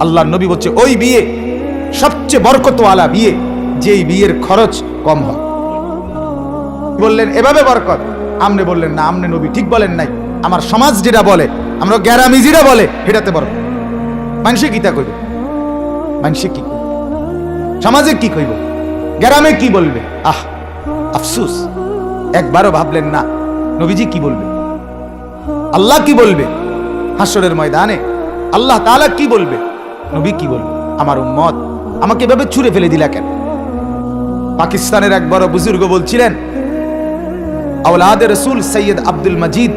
আল্লাহ নবী বলছে, ওই বিয়ে, সবচেয়ে বরকতওয়ালা বিয়ে, যেই বিয়ের খরচ কম হয়। বললেন, এভাবে বরকত? আমনে বললেন, না, আমনে নবী ঠিক বলেন নাই। আমার সমাজ যেটা বলে, আমরা গ্যারামিজিরা বলে এটাতে বরকত। মানুষে কিতা কইব? মানুষে কি? সমাজে কি কইব? গ্রামে কি বলবে? আহ, আফসুস। একবারও ভাবলেন না, নবীজি কি বলবে? আল্লাহ কি বলবে? হাসরের ময়দানে আল্লাহ তাআলা কি বলবে? নবী কি বলবে আমার উম্মত, আমাকে এভাবে ছুঁড়ে ফেলে দিলা কেন? পাকিস্তানের এক বড় বুজুর্গ বলছিলেন, আওলাদ রসুল সৈয়দ আব্দুল মজিদ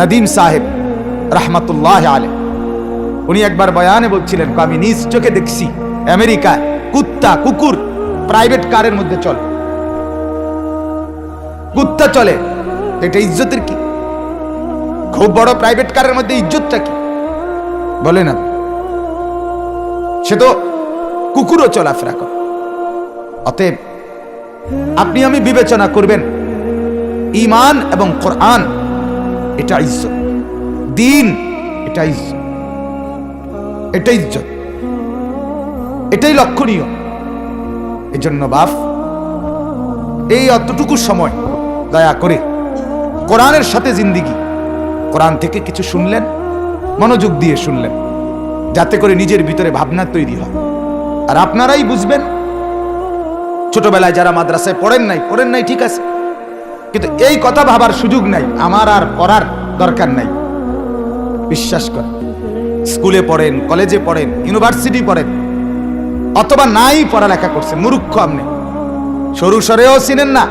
নদীম সাহেব, রহমতুল্লাহ আলে উনি একবার বয়ানে বলছিলেন আমি নিজ চোখে দেখছি, আমেরিকায় কুত্তা, কুকুর প্রাইভেট কারের মধ্যে চলে। কুত্তা চলে, এটা ইজ্জতের কি? খুব বড় প্রাইভেট কারের মধ্যে ইজ্জতটা কি? বলে না। সে তো কুকুরও চলাফেরা করে। অতএব আপনি আমি বিবেচনা করবেন ইমান এবং কোরআন এটা ইজ্জত, দিন এটা ইজ্জত এটা ইজ্জত, এটাই লক্ষণীয়। এজন্য বাপ, এই অতটুকু সময় দয়া করে কোরআনের সাথে জিন্দিগি। কোরআন থেকে কিছু শুনলেন, মনোযোগ দিয়ে শুনলেন। যাতে করে নিজের ভিতরে ভাবনা তৈরি হয়। আর আপনারাই বুঝবেন, ছোটবেলায় যারা মাদ্রাসায় পড়েন নাই পড়েন নাই, ঠিক আছে। কিন্তু এই কথা ভাবার সুযোগ নাই, আমার আর পড়ার দরকার নাই। বিশ্বাস করেন, স্কুলে পড়েন, কলেজে পড়েন, ইউনিভার্সিটি পড়েন, অথবা নাই পড়ালেখা করছে মূর্খ আপনি। সরু সরেও চিনেন না,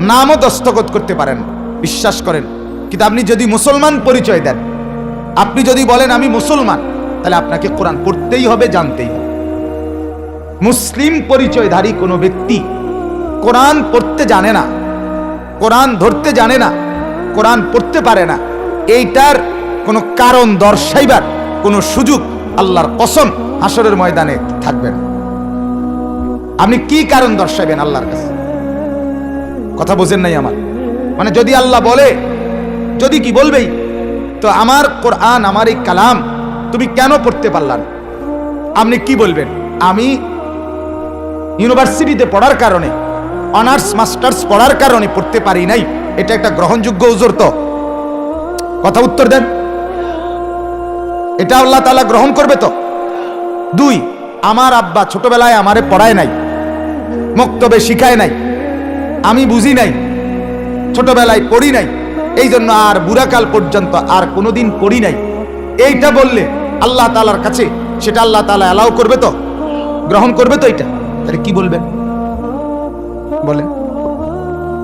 নামও দস্তখত করতে পারেন, বিশ্বাস করেন। কিন্তু আপনি যদি মুসলমান পরিচয় দেন, আপনি যদি বলেন আমি মুসলমান তাহলে আপনাকে কোরআন পড়তেই হবে, জানতেই হবে। মুসলিম পরিচয়ধারী কোনো ব্যক্তি কোরআন পড়তে জানে না, কোরআন ধরতে জানে না, কোরআন পড়তে পারে না, এইটার কোনো কারণ দর্শাইবার কোনো সুযোগ আল্লাহর কসম হাসরের ময়দানে থাকবে না। আপনি কি কারণ দর্শাইবেন আল্লাহর কাছে? কথা বোঝেন নাই আমার? মানে যদি আল্লাহ বলে, যদি কি বলবেই, তো আমার কোরআন, আমার এই কালাম তুমি কেন পড়তে পারলা না? আপনি কি বলবেন? আমি ইউনিভার্সিটিতে পড়ার কারণে, অনার্স, মাস্টার্স পড়ার কারণে পড়তে পারি নাই। এটা একটা গ্রহণযোগ্য উজোর তো। কথা উত্তর দেন। এটা আল্লাহ তাআলা গ্রহণ করবে তো। দুই, আমার আব্বা ছোটবেলায় আমারে পড়ায় নাই, মক্তবে শিখায় নাই। আমি বুঝি নাই, ছোটবেলায় পড়ি নাই। এই জন্য আর বুড়াকাল পর্যন্ত আর কোনোদিন পড়ি নাই। এইটা বললে আল্লাহ তালার কাছে, সেটা আল্লাহ তালা অ্যালাউ করবে তো? গ্রহণ করবে তো এটা? তাহলে কি বলবেন? বলেন।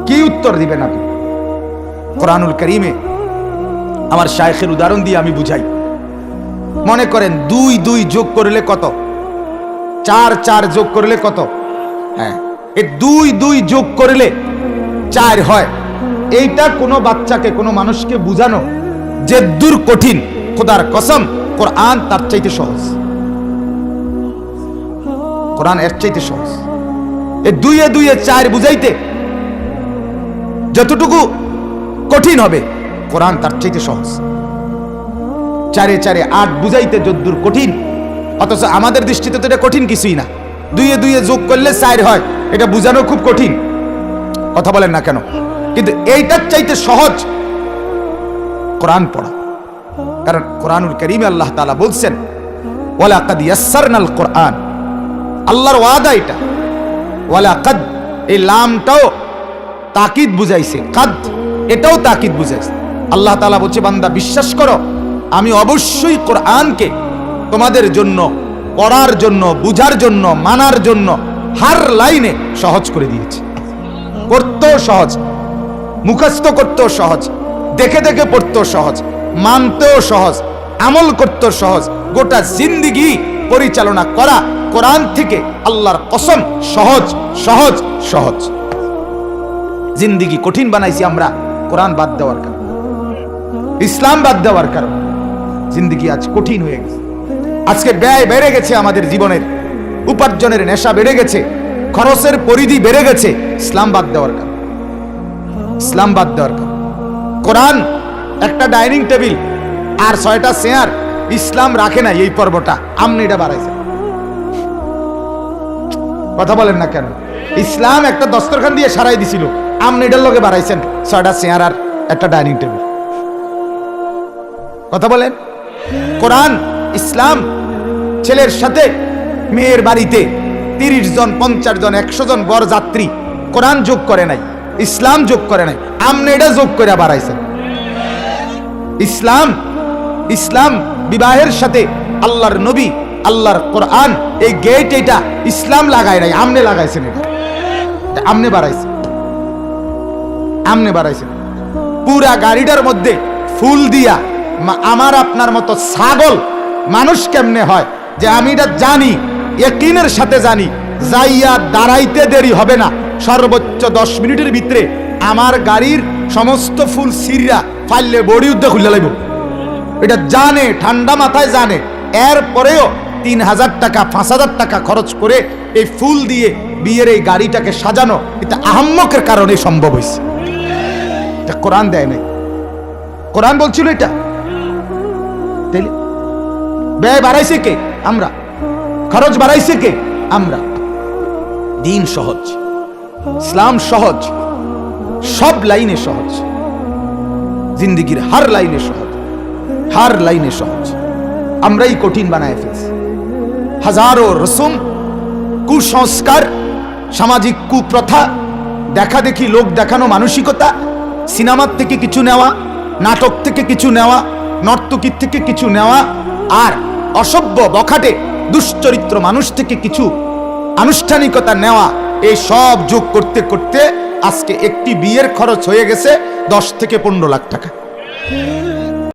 কি উত্তর দিবেন আপনি? কোরআনুল করিমে আমার শায়েখের উদাহরণ দিয়ে আমি বুঝাই। মনে করেন দুই দুই যোগ করলে কত? চার চার যোগ করলে কত? হ্যাঁ। এ দুই দুই যোগ করলে চার হয়। এইটা কোনো বাচ্চাকে, কোনো মানুষকে বুঝানো যে দূর কঠিন খোদার কসম কোরআন তার চাইতে সহজ। কোরআন এর চাইতে সহজ। এই দুইয়ে দুইয়ে চার বুঝাইতে যতটুকু কঠিন হবে, কোরআন তার চাইতে সহজ। চারে চারে আট বুঝাইতে যদ্দূর কঠিন, অথচ আমাদের দৃষ্টিতে তো এটা কঠিন কিছুই না। দুইয়ে দুইয়ে যোগ করলে চার হয়, এটা বুঝানো খুব কঠিন। কথা বলেন না কেন? কিন্তু এইটার চাইতে সহজ কোরআন পড়া। কারণ কোরআনুল করিমে আল্লাহ তালা বলছেন ওয়ালা কাদ ইয়াসসারনাল কোরআন। আল্লাহর ওয়াদা এটা। ওয়ালা কাদ এই লামটাও তাকিদ বুঝাইছে। কাদ এটাও তাকিদ বুঝাইছে। আল্লাহ তালা বলছে, বান্দা, বিশ্বাস করো, আমি অবশ্যই কোরআনকে তোমাদের জন্য, পড়ার জন্য, বুঝার জন্য, মানার জন্য হার লাইনে সহজ করে দিয়েছি। করতেও সহজ, মুখস্থ করতেও সহজ, দেখে দেখে পড়তেও সহজ মানতেও সহজ, আমল করতেও সহজ, গোটা জিন্দিগি পরিচালনা করা কোরআন থেকে আল্লাহর কসম সহজ সহজ সহজ। জিন্দিগি কঠিন বানাইছি আমরা কোরআন বাদ দেওয়ার কারণে। ইসলাম বাদ দেওয়ার কারণে। জিন্দিগি আজ কঠিন হয়ে গেছে। আজকে ব্যয় বেড়ে গেছে আমাদের জীবনের, উপার্জনের নেশা বেড়ে গেছে, খরচের পরিধি বেড়ে গেছে, ইসলাম বাদ দেওয়ার কারণে। ইসলাম বাদ দেওয়ার কারণে। কোরআন একটা ডাইনিং টেবিল আর ছয়টা চেয়ার ইসলাম রাখে নাই এই পর্বটা। আমনি এটা বাড়াইছে। কথা বলেন না কেন? ইসলাম একটা দস্তরখান দিয়ে সারাই দিছিল। আমনি এটার লগে বাড়াইছেন ছয়টা চেয়ার আর একটা ডাইনিং টেবিল। কথা বলেন? কোরআন, ইসলাম, ছেলের সাথে মেয়ের বাড়িতে তিরিশ জন, পঞ্চাশ জন, একশো জন বর যাত্রী কোরআন যোগ করে নাই, ইসলাম যোগ করে নাই, আমনে এটা যোগ করে বাড়াইছেন। ইসলাম ইসলাম বিবাহের সাথে আল্লাহর নবী, আল্লাহর কোরআন, এই গেট এটা ইসলাম লাগায় নাই, আমনে লাগাইছেন এটা আমনে বাড়াইছে। আমনে বাড়াইছেন পুরা গাড়িটার মধ্যে ফুল দিয়া আমার আপনার মতো ছাগল মানুষ কেমনে হয়? যে আমি এটা জানি একিনের সাথে জানি, যাইয়া দাঁড়াইতে দেরি হবে না। সর্বোচ্চ দশ মিনিটের ভিতরে আমার গাড়ির সমস্ত ফুল সিরিয়া ফাইলে বডি উদ্যোগ খুলে লাগবে। এটা জানে, ঠান্ডা মাথায় জানে। এরপরেও তিন হাজার টাকা, পাঁচ হাজার টাকা খরচ করে এই ফুল দিয়ে বিয়ের এই গাড়িটাকে সাজানো, এটা আহম্মকের কারণে সম্ভব হয়েছে। এটা কোরআন দেয় নাই। কোরআন বলছিল এটা। ব্যয় বাড়াইছে কে? আমরা। খরচ বাড়াইছে কে? আমরা। দিন সহজ, ইসলাম সহজ। সব লাইনে সহজ। জিন্দিগির হার লাইনে সহজ। হার লাইনে সহজ। আমরাই কঠিন বানায় ফেলছি। হাজারো রসুম কুসংস্কার, সামাজিক কুপ্রথা, দেখা দেখি লোক দেখানো মানসিকতা, সিনেমার থেকে কিছু নেওয়া, নাটক থেকে কিছু নেওয়া, নর্তকীর থেকে কিছু নেওয়া, আর অসভ্য বখাটে দুশ্চরিত্র মানুষ থেকে কিছু আনুষ্ঠানিকতা নেওয়া এই সব যোগ করতে করতে আজকে একটি বিয়ের খরচ হয়ে গেছে দশ থেকে পনেরো লাখ টাকা।